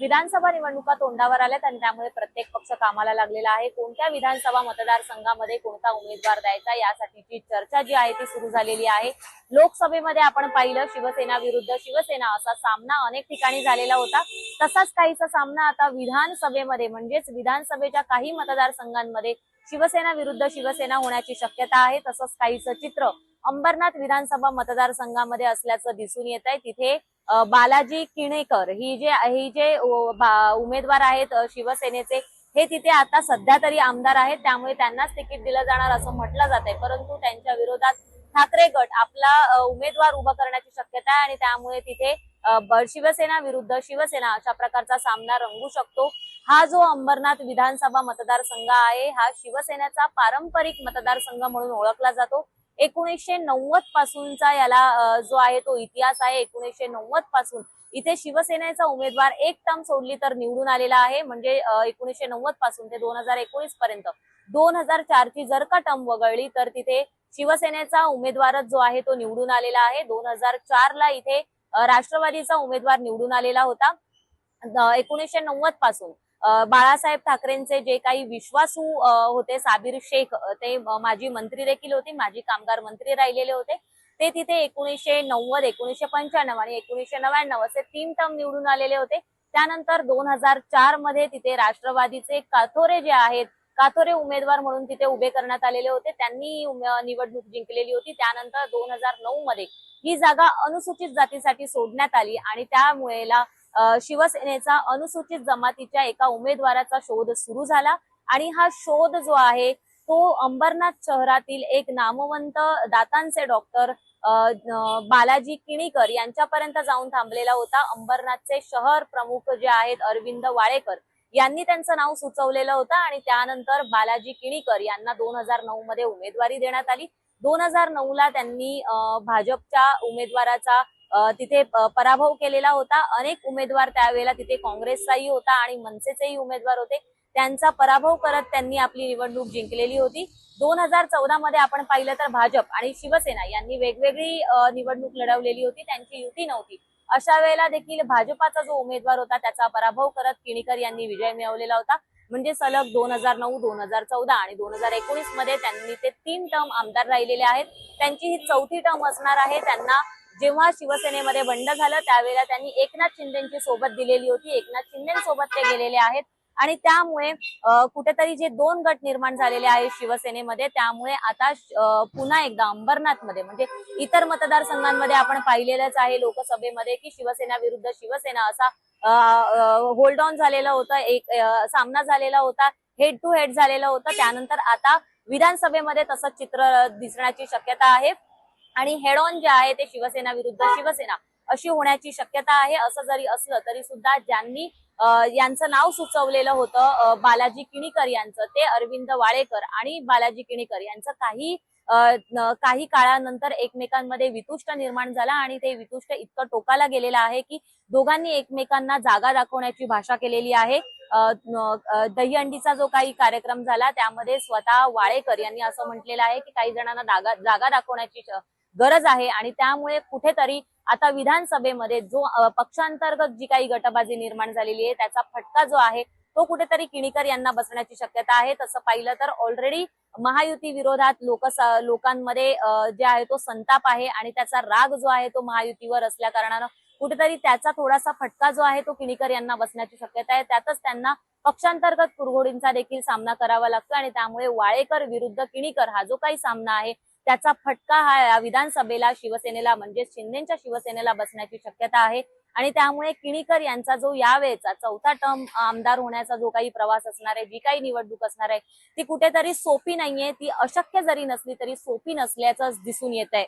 विधानसभा निवडणुका तोंडावर आल्यात आणि त्यामुळे प्रत्येक पक्ष कामाला लागलेला आहे. कोणत्या विधानसभा मतदारसंघामध्ये कोणता उमेदवार द्यायचा यासाठीची चर्चा जी आहे ती सुरू झालेली आहे. लोकसभेमध्ये आपण पाहिलं शिवसेना विरुद्ध शिवसेना असा सामना अनेक ठिकाणी झालेला होता. तसाच काहीचा सामना आता विधानसभेमध्ये म्हणजेच विधानसभेच्या काही मतदारसंघांमध्ये शिवसेना विरुद्ध शिवसेना होण्याची शक्यता आहे. तसंच काहीचं चित्र अंबरनाथ विधानसभा मतदारसंघामध्ये असल्याचं दिसून येत आहे तिथे बालाजी किणेकर ही जे ही जे उमेदवार आहेत शिवसेनेचे हे तिथे आता सध्या तरी आमदार आहेत. त्यामुळे त्यांनाच तिकीट दिलं जाणार असं म्हटलं जात आहे परंतु त्यांच्या विरोधात ठाकरे गट आपला उमेदवार उभा करण्याची शक्यता आहे आणि त्यामुळे तिथे शिवसेना विरुद्ध शिवसेना अशा प्रकारचा सामना रंगू शकतो. हा जो अंबरनाथ विधानसभा मतदारसंघ आहे हा शिवसेनेचा पारंपरिक मतदारसंघ म्हणून ओळखला जातो. एकोणीसशे नव्वद पासूनचा याला जो आहे तो इतिहास आहे एकोणीसशे नव्वदपासून. इथे शिवसेनेचा उमेदवार एक टर्म सोडली तर निवडून आलेला आहे. म्हणजे एकोणीसशे नव्वदपासून ते दोन हजार एकोणीस पर्यंत. दोन हजार चारची जर का टर्म वगळली तर तिथे शिवसेनेचा उमेदवारच जो आहे तो निवडून आलेला आहे. दोन हजार चारला इथे राष्ट्रवादीचा उमेदवार निवडून आलेला होता एकोणीसशे नव्वदपासून. बाळासाहेब ठाकरेंचे जे काही विश्वासू होते साबीर शेख ते माजी मंत्री देखील होते माजी कामगार मंत्री राहिलेले होते. ते तिथे एकोणीसशे नव्वद एकोणीसशे पंच्याण्णव आणि एकोणीसशे नव्याण्णव असे तीन टर्म निवडून आलेले होते. त्यानंतर दोन हजार चारमध्ये तिथे राष्ट्रवादीचे काथोरे जे आहेत काथोरे उमेदवार म्हणून तिथे उभे करण्यात आलेले होते. त्यांनी निवडणूक जिंकलेली होती. त्यानंतर दोन हजार नऊ मध्ये ही जागा अनुसूचित जातीसाठी सोडण्यात आली आणि त्यामुळेला शिवसेनेचा अनुसूचित जमातीच्या एका उमेदवाराचा शोध सुरू झाला आणि हा शोध जो आहे तो अंबरनाथ शहरातील एक नामवंत दातांचे डॉक्टर अ, बालाजी किणीकर यांच्यापर्यंत जाऊन थांबलेला होता. अंबरनाथचे शहर प्रमुख जे आहेत अरविंद वाळेकर यांनी त्यांचं नाव सुचवलेलं होतं आणि त्यानंतर बालाजी किणीकर यांना दोन हजार नऊ मध्ये उमेदवारी देण्यात आली. दोन हजार नऊ ला त्यांनी अ, भाजपच्या उमेदवाराचा तिथे पराभव केलेला होता. अनेक उमेदवार त्यावेळेला तिथे काँग्रेसचाही होता आणि मनसेचेही उमेदवार होते. त्यांचा पराभव करत त्यांनी आपली निवडणूक जिंकलेली होती. दोन हजार चौदा मध्ये आपण पाहिलं तर भाजप आणि शिवसेना यांनी वेगवेगळी निवडणूक लढवलेली होती. त्यांची युती नव्हती. अशा वेळेला देखील भाजपाचा जो उमेदवार होता त्याचा पराभव करत किणीकर यांनी विजय मिळवलेला होता. म्हणजे सलग दोन हजार नऊ दोन हजार चौदा आणि दोन हजार एकोणीसमध्ये त्यांनी ते तीन टर्म आमदार राहिलेले आहेत. त्यांची ही चौथी टर्म असणार आहे. त्यांना जेव्हा शिवसेनेमध्ये बंड झालं त्यावेळेला त्यांनी एकनाथ शिंदेची सोबत दिलेली होती. एकनाथ शिंदेसोबत ते गेलेले आहेत. आणि त्यामुळे कुठेतरी जे दोन गट निर्माण झालेले आहेत शिवसेनेमध्ये त्यामुळे आता पुन्हा एकदा अंबरनाथमध्ये म्हणजे इतर मतदारसंघांमध्ये आपण पाहिलेलंच आहे लोकसभेमध्ये की शिवसेना विरुद्ध शिवसेना असा होल्ड ऑन झालेला होता एक सामना झालेला होता हेड टू हेड झालेलं होतं. त्यानंतर आता विधानसभेमध्ये तसंच चित्र दिसण्याची शक्यता आहे. आणि हेड ऑन जे आहे ते शिवसेना विरुद्ध शिवसेना अशी होण्याची शक्यता आहे. असं जरी असलं तरी सुद्धा ज्यांनी यांचं नाव सुचवलेलं होतं बालाजी किणीकर यांचं ते अरविंद वाळेकर आणि बालाजी किणीकर यांचं काही काही काळानंतर एकमेकांमध्ये वितुष्ट निर्माण झाला आणि ते वितुष्ट इतकं टोकाला गेलेलं आहे की दोघांनी एकमेकांना जागा दाखवण्याची भाषा केलेली आहे. दहीहंडीचा जो काही कार्यक्रम झाला त्यामध्ये स्वतः वाळेकर यांनी असं म्हटलेलं आहे की काही जणांना जागा दाखवण्याची गरज आहे आणि त्यामुळे कुठेतरी आता विधानसभेमध्ये जो पक्षांतर्गत जी काही गटबाजी निर्माण झालेली आहे त्याचा फटका जो आहे तो कुठेतरी किणीकर यांना बसण्याची शक्यता आहे. तसं पाहिलं तर ऑलरेडी महायुती विरोधात लोक लोकांमध्ये जे आहे तो संताप आहे आणि त्याचा राग जो आहे तो महायुतीवर असल्या कारणानं कुठेतरी त्याचा थोडासा फटका जो आहे तो किणीकर यांना बसण्याची शक्यता आहे. त्यातच त्यांना पक्षांतर्गत कुरघोडींचा देखील सामना करावा लागतो आणि त्यामुळे वाळेकर विरुद्ध किणीकर हा जो काही सामना आहे त्याचा फटका हा या विधानसभेला शिवसेनेला म्हणजे शिंदेच्या शिवसेनेला बसण्याची शक्यता आहे. आणि त्यामुळे किणीकर यांचा जो यावेळेचा चौथा टर्म आमदार होण्याचा जो काही प्रवास असणार आहे जी काही निवडणूक असणार आहे ती कुठेतरी सोपी नाहीये. ती अशक्य जरी नसली तरी सोपी नसल्याचं दिसून येत आहे